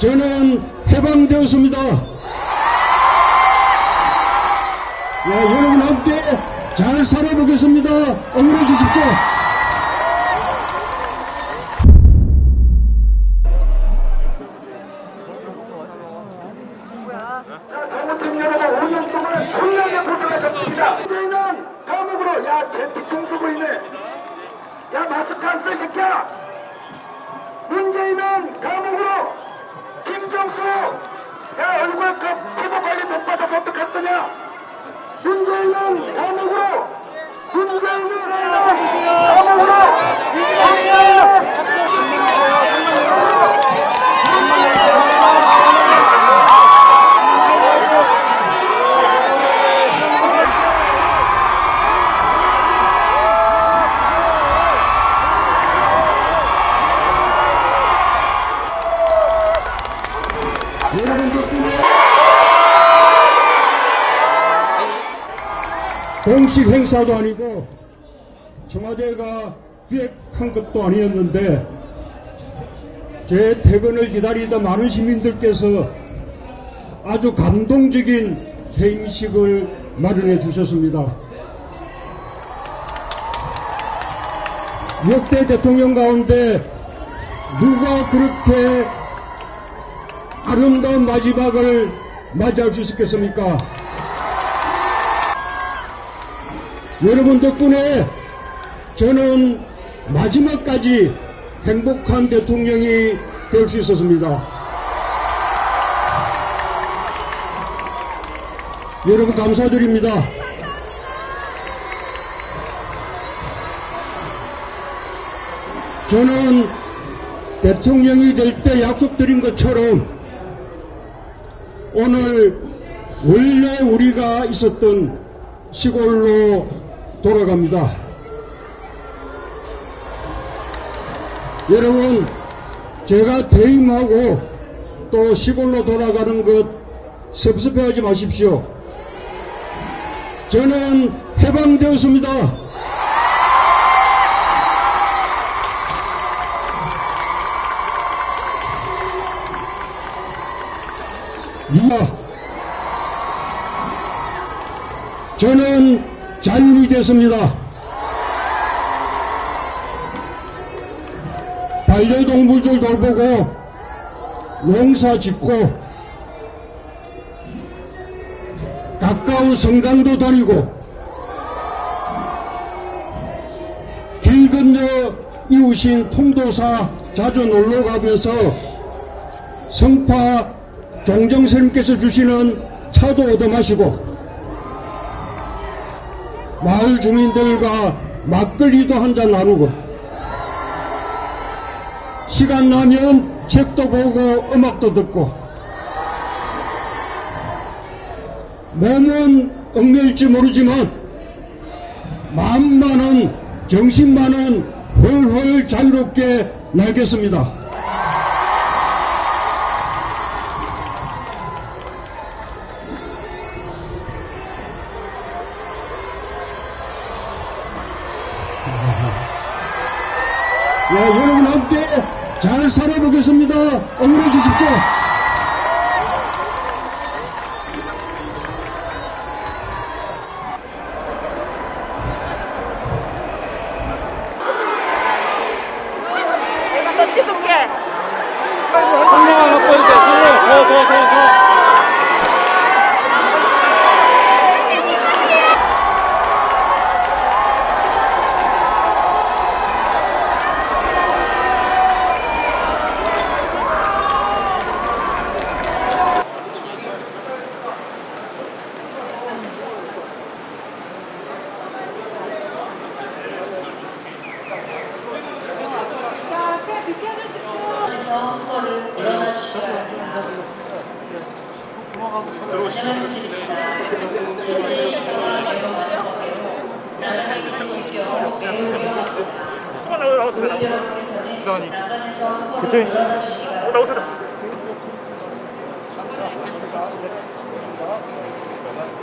저는 해방되었습니다. 야, 여러분 함께 잘 살아보겠습니다. 응원해 주십시오. 정우팀 여러분 5년 동안 졸라게 고생하셨습니다. 이제는 감옥으로 야 제피통 쓰고 있네. 야 마스크 안 써, 이 새끼야. 문재인은 감옥으로 김정수 야 얼굴 그 피부 관리 못 받아서 어떡할 거냐. 문재인은 감옥으로 문재인은 감옥으로 문재인은 여러분 덕분에 공식 행사도 아니고 청와대가 기획한 것도 아니었는데 제 퇴근을 기다리던 많은 시민들께서 아주 감동적인 회의식을 마련해 주셨습니다. 역대 대통령 가운데 누가 그렇게 아름다운 마지막을 맞이할 수 있었겠습니까? 여러분 덕분에 저는 마지막까지 행복한 대통령이 될 수 있었습니다. 여러분 감사드립니다. 저는 대통령이 될 때 약속드린 것처럼 오늘 원래 우리가 있었던 시골로 돌아갑니다. 여러분, 제가 퇴임하고 또 시골로 돌아가는 것 섭섭해하지 마십시오. 저는 해방되었습니다. 누가 저는 자연이 됐습니다. 반려동물들 돌보고 농사 짓고 가까운 성당도 다니고 길 건너 이웃인 통도사 자주 놀러 가면서 성파 종정스님께서 주시는 차도 얻어 마시고 마을 주민들과 막걸리도 한 잔 나누고 시간 나면 책도 보고 음악도 듣고 몸은 얽매일지 모르지만 마음만은 정신만은 훨훨 자유롭게 날겠습니다. 예, 여러분 함께 잘 살아보겠습니다. 응원해 주십시오. 내가 너 찍을게. 성령아 갖고 이제 성령 더더 더 더. 그때 나오세요. 네.